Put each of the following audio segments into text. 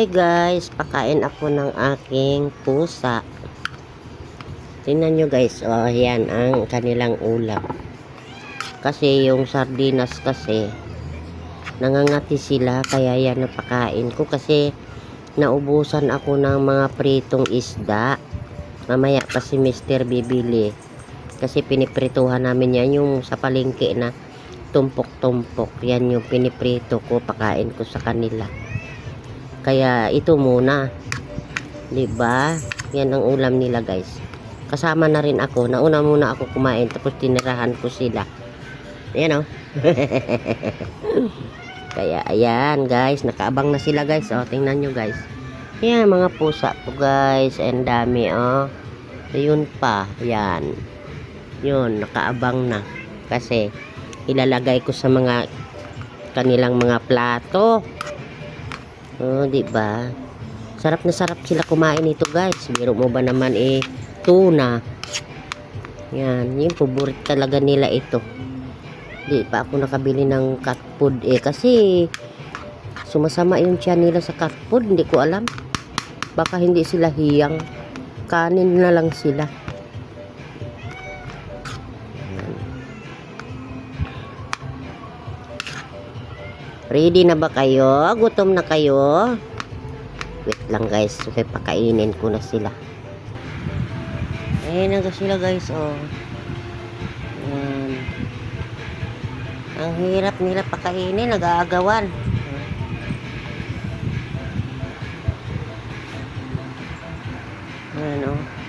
Hi guys, pakain ako ng aking pusa. Tingnan nyo guys, oh yan ang kanilang ulam. Kasi yung sardinas kasi, nangangati sila kaya yan napakain ko kasi naubusan ako ng mga pritong isda. Mamaya pa si Mr. bibili. Kasi piniprituhan namin yan yung sa palengke na tumpok-tumpok. Yan yung piniprito ko, pakain ko sa kanila. Kaya ito muna. 'Di ba? Yan ang ulam nila, guys. Kasama na rin ako. Nauna muna ako kumain tapos tinirahan ko sila. Ayan oh. Kaya ayan, guys, nakaabang na sila, guys. Oh, tingnan nyo, guys. Yan mga pusa ko, guys. And dami, oh. Ayun pa, yan. Yun, nakaabang na. Kasi ilalagay ko sa mga kanilang mga plato. Oh, di ba? Sarap na sarap sila kumain nito, guys. Biro mo ba naman eh tuna. Yan, yung paborit talaga nila ito. Di pa ako nakabili ng cat food eh kasi sumasama yung tiyan nila sa cat food, hindi ko alam. Baka hindi sila hiyang. Kanin na lang sila. Ready na ba kayo? Gutom na kayo? Wait lang guys, okay, pakainin ko na sila. Ayan na sila guys, oh. Ayan. Ang hirap nila pakainin, nag-aagawan. Ayan, oh.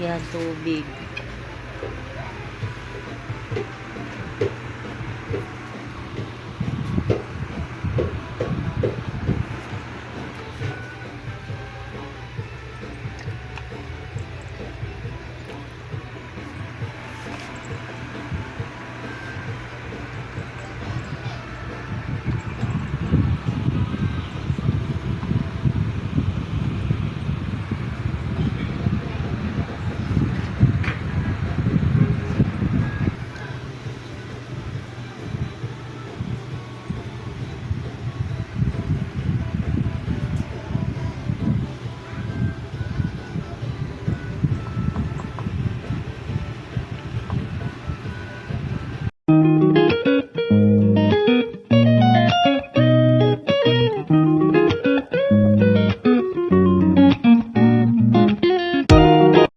Yan, tubig.